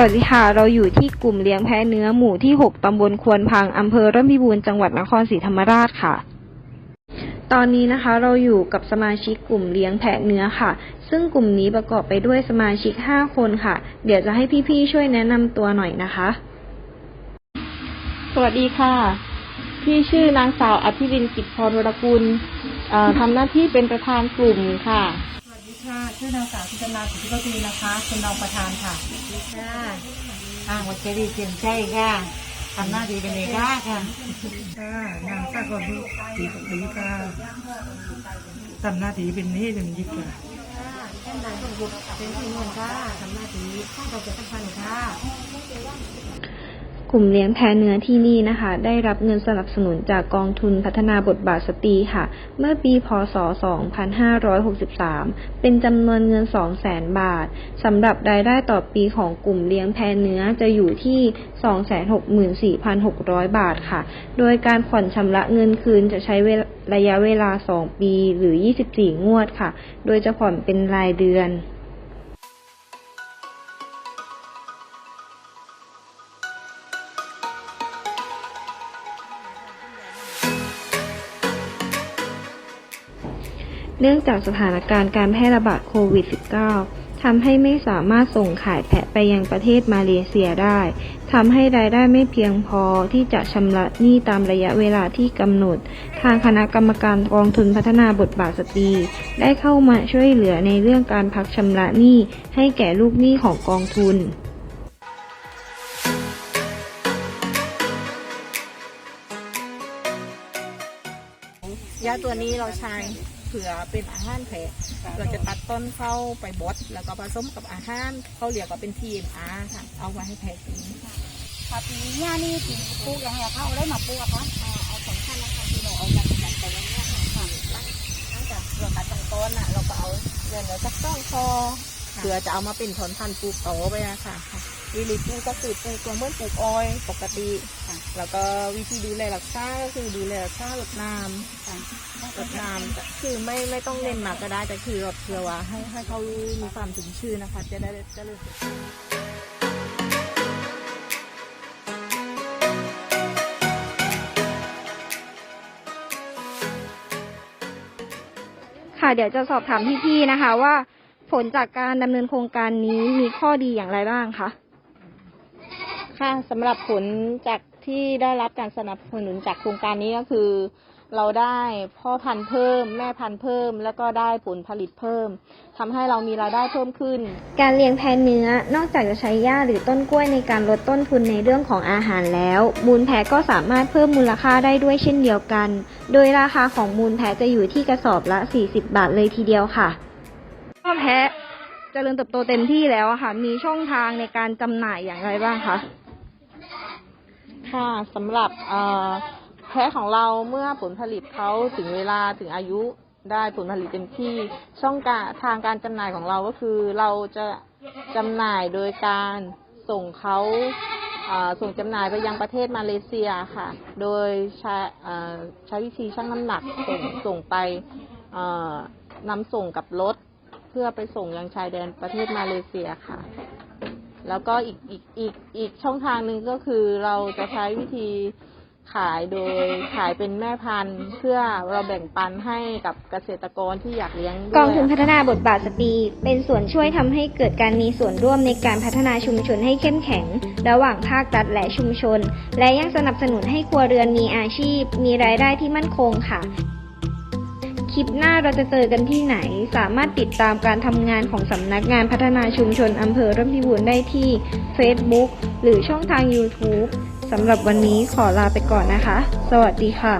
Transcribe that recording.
วัสดีค่ะ เราอยู่ที่กลุ่มเลี้ยงแพะเนื้อหมู่ที่ 6 ตำบลควนพัง อำเภอร่มพิบูรณ์ จังหวัดนครศรีธรรมราชค่ะ ตอนนี้นะคะเราอยู่กับสมาชิกกลุ่มเลี้ยงแพะเนื้อค่ะ ซึ่งกลุ่มนี้ประกอบไปด้วยสมาชิก 5 คนค่ะ เดี๋ยวจะให้พี่ๆช่วยแนะนำตัวหน่อยนะคะ สวัสดีค่ะ พี่ชื่อนางสาวอภิรินทร์กิจพรวรกุลทำหน้าที่เป็นประธานกลุ่มค่ะ ค่ะชื่อนางสาวพิจารณาสุทธิปตีนะคะเป็นรองประธานค่ะค่ะอ่างวัชรีเจียมใจค่ะทำหน้าที่เป็นเอกราชค่ะค่ะนางสากลดีสุดีค่ะทำหน้าที่เป็นนี้ถึงยิบค่ะท่านนายสมบุตรเป็นที่นวลค่ะทำหน้าที่ข้าราชการค่ะ กลุ่มเลี้ยงแพะเนื้อที่นี่นะคะ ได้รับเงินสนับสนุนจากกองทุนพัฒนาบทบาทสตรีค่ะ เมื่อปีพศ 2563 เป็นจำนวนเงิน 200,000 บาทสำหรับรายได้ต่อปีของกลุ่มเลี้ยงแพะเนื้อจะอยู่ที่ 264,600 บาทค่ะ โดยการผ่อนชำระเงินคืนจะใช้เวลาระยะเวลา 2 ปีหรือ 24 งวดค่ะ โดยจะผ่อนเป็นรายเดือน เนื่องจากสถานการณ์การแพร่ระบาดโควิด -19 ทำให้ไม่สามารถส่งขายแพะไปยังประเทศมาเลเซียได้ ทำให้รายได้ไม่เพียงพอที่จะชำระหนี้ตามระยะเวลาที่กำหนด ทางคณะกรรมการกองทุนพัฒนาบทบาทสตรี ได้เข้ามาช่วยเหลือในเรื่องการพักชำระหนี้ให้แก่ลูกหนี้ของกองทุนยาตัวนี้เราใช้ เผื่อเป็นอาหารแพะเราจะตัดต้นเข้าไปบดแล้วก็ผสมกับอาหารเขาเรียกว่าเป็น TMR ค่ะ เอาไว้ให้แพะกินค่ะปีนี้ย่านี่ปีปลูกยังไงคะเอาได้มาปลูกอะคะเอาสำคัญนะคะที่เราเอาจากจากแต่ละเนี่ยค่ะค่ะหลังจากเราตัดต้นต้นอะเราก็เอาเงินเราจะต้องคอเผื่อจะเอามาเป็นถอนพันธุ์ปลูกโตไปอะค่ะ วิธีปลูกก็คือปูตัวเมื่อนปลูกอ้อยปกติค่ะแล้วก็วิธีดูแลรักษาก็คือดูแลรักษารดน้ำค่ะรดน้ำคือไม่ไม่ต้องเน้นหมากก็ได้แต่คือรดเพื่อว่าให้ให้เขามีความถึงชื่นนะคะ จะได้จะรู้สึกค่ะเดี๋ยวจะสอบถามพี่ๆนะคะว่า ผลจากการดำเนินโครงการนี้มีข้อดีอย่างไรบ้างคะ ค่ะสำหรับผลจากที่ได้รับการสนับสนุนจากโครงการนี้ก็คือ เราได้พ่อพันธุ์เพิ่ม แม่พันธุ์เพิ่ม แล้วก็ได้ผลผลิตเพิ่มทำให้เรามีรายได้เพิ่มขึ้น การเลี้ยงแพะเนื้อนอกจากจะใช้หญ้าหรือต้นกล้วยในการลดต้นทุนในเรื่องของอาหารแล้ว มูลแพะก็สามารถเพิ่มมูลค่าได้ด้วยเช่นเดียวกัน โดยราคาของมูลแพะจะอยู่ที่กระสอบละ 40 บาทเลยทีเดียวค่ะก็แพะเจริญเติบโตเต็มที่แล้วอะค่ะ มีช่องทางในการจำหน่ายอย่างไรบ้างคะ ค่ะสำหรับแพะของเราเมื่อผลผลิตเขาถึงเวลาถึงอายุได้ผลผลิตเต็มที่ช่องการทางการจำหน่ายของเราก็คือเราจะจำหน่ายโดยการส่งเขาส่งจำหน่ายไปยังประเทศมาเลเซียค่ะ โดยใช้ใช้วิธีชั่งน้ำหนักส่งส่งไปนำส่งกับรถ เพื่อไปส่งยังชายแดนประเทศมาเลเซียค่ะ แล้วก็อีกอีกอีกอีกช่องทางหนึ่งก็คือเราจะใช้วิธีขายโดยขายเป็นแม่พันธุ์ เพื่อเราแบ่งปันให้กับเกษตรกรที่อยากเลี้ยงด้วยกองทุนพัฒนาบทบาทสตรีเป็นส่วนช่วยทำให้เกิดการมีส่วนร่วมในการพัฒนาชุมชนให้เข้มแข็ง ระหว่างภาครัฐและชุมชน และยังสนับสนุนให้ครัวเรือนมีอาชีพ มีรายได้ที่มั่นคงค่ะ คลิปหน้าเราจะเจอกันที่ไหน สามารถติดตามการทำงานของสำนักงานพัฒนาชุมชนอำเภอร่มพิบูรณ์ได้ที่ Facebook หรือช่องทาง YouTube สำหรับวันนี้ขอลาไปก่อนนะคะ สวัสดีค่ะ